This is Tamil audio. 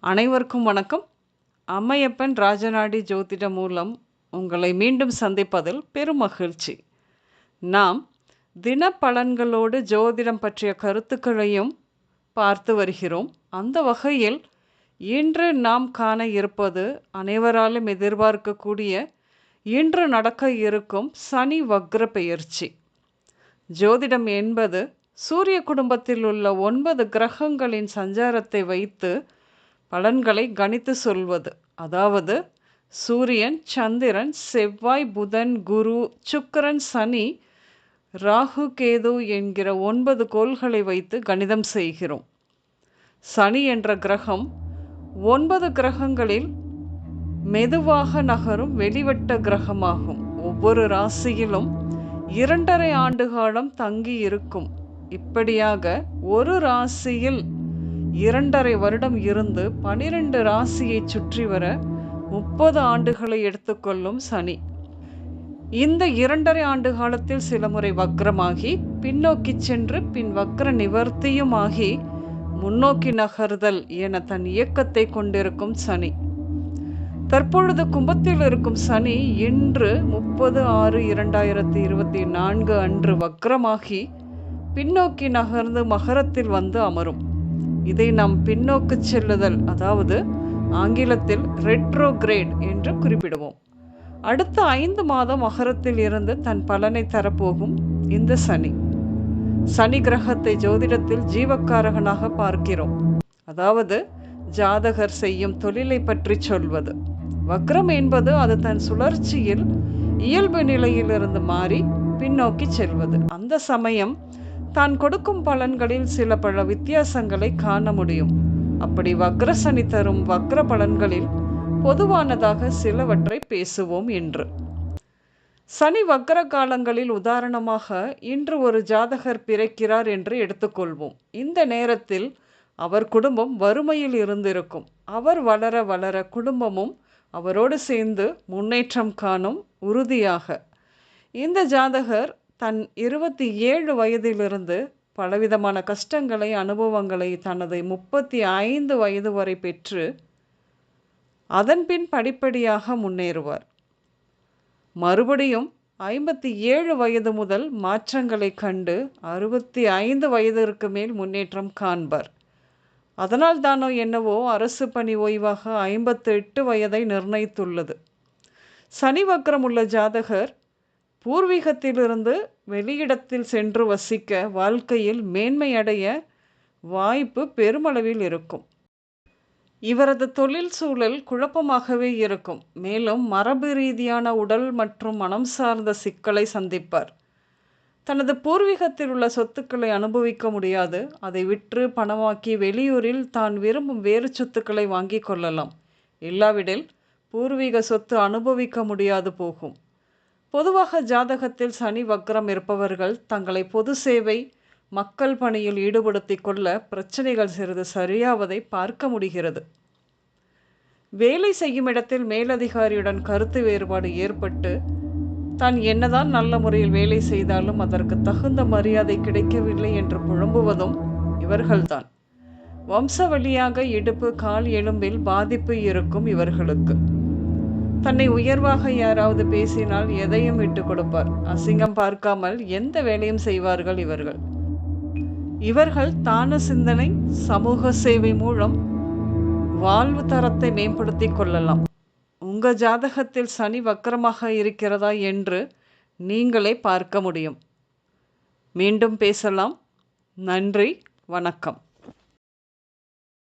அனைவருக்கும் வணக்கம். அம்மையப்பன் ராஜநாடி ஜோதிடம் மூலம் உங்களை மீண்டும் சந்திப்பதில் பெரும் மகிழ்ச்சி. நாம் தின பலன்களோடு ஜோதிடம் பற்றிய கருத்துக்களையும் பார்த்து வருகிறோம். அந்த வகையில் இன்று நாம் காண இருப்பது அனைவராலும் எதிர்பார்க்கக்கூடிய இன்று நடக்க இருக்கும் சனி வக்ர பெயர்ச்சி. ஜோதிடம் என்பது சூரிய குடும்பத்தில் உள்ள ஒன்பது கிரகங்களின் சஞ்சாரத்தை வைத்து பலன்களை கணித்து சொல்வது. அதாவது சூரியன் சந்திரன் செவ்வாய் புதன் குரு சுக்கரன் சனி ராகு கேது என்கிற ஒன்பது கோள்களை வைத்து கணிதம் செய்கிறோம். சனி என்ற கிரகம் ஒன்பது கிரகங்களில் மெதுவாக நகரும் வெளிவட்ட கிரகமாகும். ஒவ்வொரு ராசியிலும் இரண்டரை ஆண்டு காலம் தங்கி இருக்கும் இப்படியாக ஒரு ராசியில் இரண்டரை வருடம் இருந்து பனிரெண்டு ராசியை சுற்றி வர முப்பது ஆண்டுகளை எடுத்துக்கொள்ளும் சனி. இந்த இரண்டரை ஆண்டு காலத்தில் சில முறை வக்ரமாகி பின்னோக்கி சென்று பின் வக்ர நிவர்த்தியும் ஆகி முன்னோக்கி நகர்தல் என தன் இயக்கத்தை கொண்டிருக்கும் சனி. தற்பொழுது கும்பத்தில் இருக்கும் சனி இன்று முப்பது ஆறு இரண்டாயிரத்தி இருபத்தி நான்கு அன்று வக்ரமாகி பின்னோக்கி நகர்ந்து மகரத்தில் வந்து அமரும். இதை நாம் பின்னோக்கு செல்லுதல் அதாவது ஆங்கிலத்தில் ரெட்ரோகிரேட் என்று குறிப்பிடுவோம். அடுத்த ஐந்து மாதம் மகரத்தில் இருந்து தன் பலனை தரப்போகும் இந்த சனி. சனி கிரகத்தை ஜோதிடத்தில் ஜீவக்காரகனாக பார்க்கிறோம். அதாவது ஜாதகர் செய்யும் தொழிலை பற்றி சொல்வது. வக்ரம் என்பது அது தன் சுழற்சியில் இயல்பு நிலையிலிருந்து மாறி பின்னோக்கி செல்வது. அந்த சமயம் தான் கொடுக்கும் பலன்களில் சில பல வித்தியாசங்களை காண முடியும். அப்படி வக்ரசனி தரும் வக்ர பலன்களில் பொதுவானதாக சிலவற்றை பேசுவோம் என்று சனி வக்ர காலங்களில் உதாரணமாக இன்று ஒரு ஜாதகர் பிறக்கிறார் என்று எடுத்துக்கொள்வோம். இந்த நேரத்தில் அவர் குடும்பம் வறுமையில் இருந்திருக்கும். அவர் வளர வளர குடும்பமும் அவரோடு சேர்ந்து முன்னேற்றம் காணும் உறுதியாக. இந்த ஜாதகர் தன் இருபத்தி ஏழு வயதிலிருந்து பலவிதமான கஷ்டங்களை அனுபவங்களை தனது முப்பத்தி ஐந்து வயது வரை பெற்று அதன்பின் படிப்படியாக முன்னேறுவார். மறுபடியும் ஐம்பத்தி ஏழு வயது முதல் மாற்றங்களை கண்டு அறுபத்தி ஐந்து வயதிற்கு மேல் முன்னேற்றம் காண்பார். அதனால் தானோ என்னவோ அரசு பணி ஓய்வாக ஐம்பத்தெட்டு வயதை நிர்ணயித்துள்ளது. சனி வக்கரம் உள்ள ஜாதகர் பூர்வீகத்திலிருந்து வெளியிடத்தில் சென்று வசிக்க வாழ்க்கையில் மேன்மை அடைய வாய்ப்பு பெருமளவில் இருக்கும். இவரது தொழில் சூழல் குழப்பமாகவே இருக்கும். மேலும் மரபு ரீதியான உடல் மற்றும் மனம் சார்ந்த சிக்கலை சந்திப்பார். தனது பூர்வீகத்தில் உள்ள சொத்துக்களை அனுபவிக்க முடியாது. அதை விற்று பணமாக்கி வெளியூரில் தான் விரும்பும் வேறு சொத்துக்களை வாங்கி கொள்ளலாம். இல்லாவிடில் பூர்வீக சொத்து அனுபவிக்க முடியாது போகும். பொதுவாக ஜாதகத்தில் சனி வக்ரம் இருப்பவர்கள் தங்களை பொது சேவை மக்கள் பணியில் ஈடுபடுத்தி கொள்ள பிரச்சனைகள் சிறிது சரியாவதை பார்க்க முடிகிறது. வேலை செய்யும் இடத்தில் மேலதிகாரியுடன் கருத்து வேறுபாடு ஏற்பட்டு தான் என்னதான் நல்ல முறையில் வேலை செய்தாலும் அதற்கு தகுந்த மரியாதை கிடைக்கவில்லை என்று புழம்புவதும் இவர்கள்தான். வம்ச வழியாக இடுப்பு கால் எலும்பில் பாதிப்பு இருக்கும் இவர்களுக்கு. தன்னை உயர்வாக யாராவது பேசினால் எதையும் விட்டு கொடுப்பார். அசிங்கம் பார்க்காமல் எந்த வேலையும் செய்வார்கள் இவர்கள். இவர்கள் தான சிந்தனை சமூக சேவை மூலம் வாழ்வு தரத்தை மேம்படுத்தி கொள்ளலாம். உங்க ஜாதகத்தில் சனி வக்கரமாக இருக்கிறதா என்று நீங்களே பார்க்க முடியும். மீண்டும் பேசலாம். நன்றி. வணக்கம்.